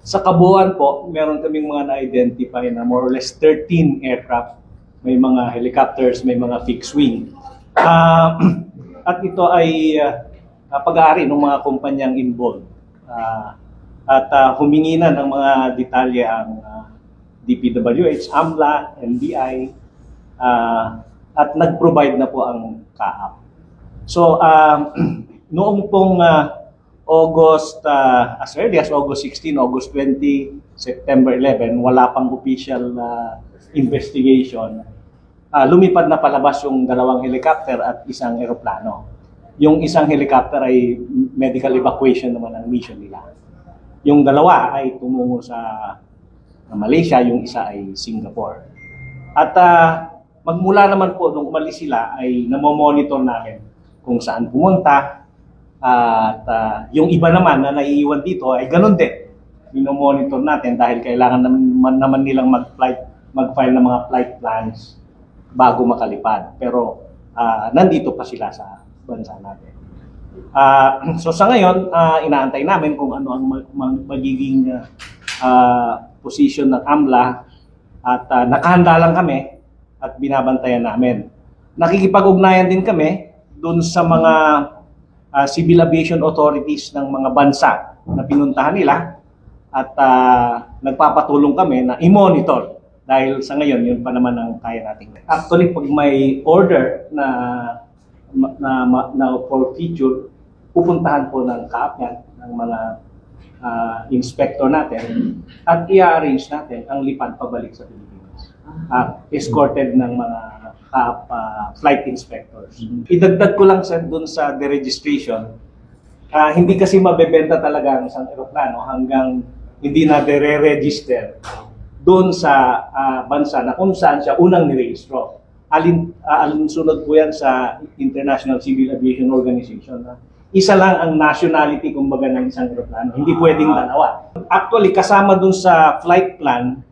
Sa kabuuan po, meron kaming mga na-identify na more or less 13 aircraft. May mga helicopters, may mga fixed wing. Ah, at ito ay ah, pag-aari ng mga kumpanyang involved. Ah, at ah, humingi na ng mga detalye ang ah, DPWH, AMLA, NBI, ah, at nag-provide na po ang CAAP. So, um, noong pong ah, August, ah, as early as August 16, August 20, September 11, wala pang official ah, investigation. Ah, lumipad na palabas yung dalawang helicopter at isang eroplano. Yung isang helicopter ay medical evacuation naman ang mission nila. Yung dalawa ay tumungo sa Malaysia, yung isa ay Singapore. At ah, magmula naman po nung umalis sila ay namomonitor namin kung saan pumunta. At ah, yung iba naman na naiiwan dito ay ganun din. Minomonitor natin dahil kailangan naman, naman nilang mag-flight, mag-file ng mga flight plans bago makalipad. Pero ah, nandito pa sila sa bansa natin. Ah, so sa ngayon, ah, inaantay namin kung ano ang mag- mag- magiging ah, position ng AMLA at ah, nakahanda lang kami at binabantayan namin. Nakikipag-ugnayan din kami doon sa mga ah, civil aviation authorities ng mga bansa na pinuntahan nila at ah, nagpapatulong kami na i-monitor dahil sa ngayon yun pa naman ang kaya natin. Actually, pag may order na na, na, na for feature, pupuntahan po ng CAAP yan, ng mga ah, inspector natin at i-arrange natin ang lipad pabalik sa Pilipinas. At escorted ng mga CAAP ah, flight inspectors. Idagdag ko lang sa doon sa deregistration, ah, hindi kasi mabebenta talaga ang isang eroplano hanggang hindi na dere-register doon sa ah, bansa na kung saan siya unang nirehistro. Alin, uh, alinsunod po yan sa International Civil Aviation Organization na isa lang ang nationality kumbaga ng isang eroplano. Hindi pwedeng dalawa. Actually, kasama dun sa flight plan,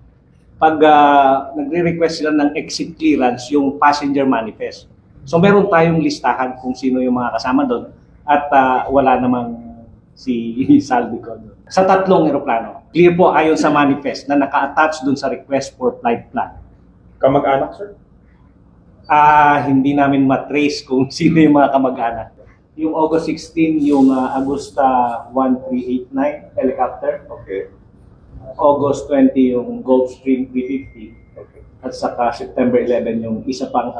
pag ah, nagre-request sila ng exit clearance, yung passenger manifest. So meron tayong listahan kung sino yung mga kasama doon at ah, wala namang si Salvi ko doon. Sa tatlong eroplano, clear po ayon sa manifest na naka-attach doon sa request for flight plan. Kamag-anak, sir? Ah, hindi namin matrace kung sino yung mga kamag-anak. Yung August 16, yung ah, Agusta 1389 helicopter. Okay. August 20, yung Gulfstream 350. Okay. At saka September 11, yung isa pang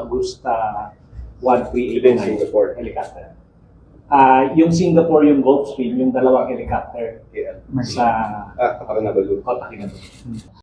Within 1389 Singapore. helicopter. Ah, yung Singapore, yung Gulfstream, yung dalawang helicopter Yeah. sa Ah, ako nabalo. Kota Kinabalu.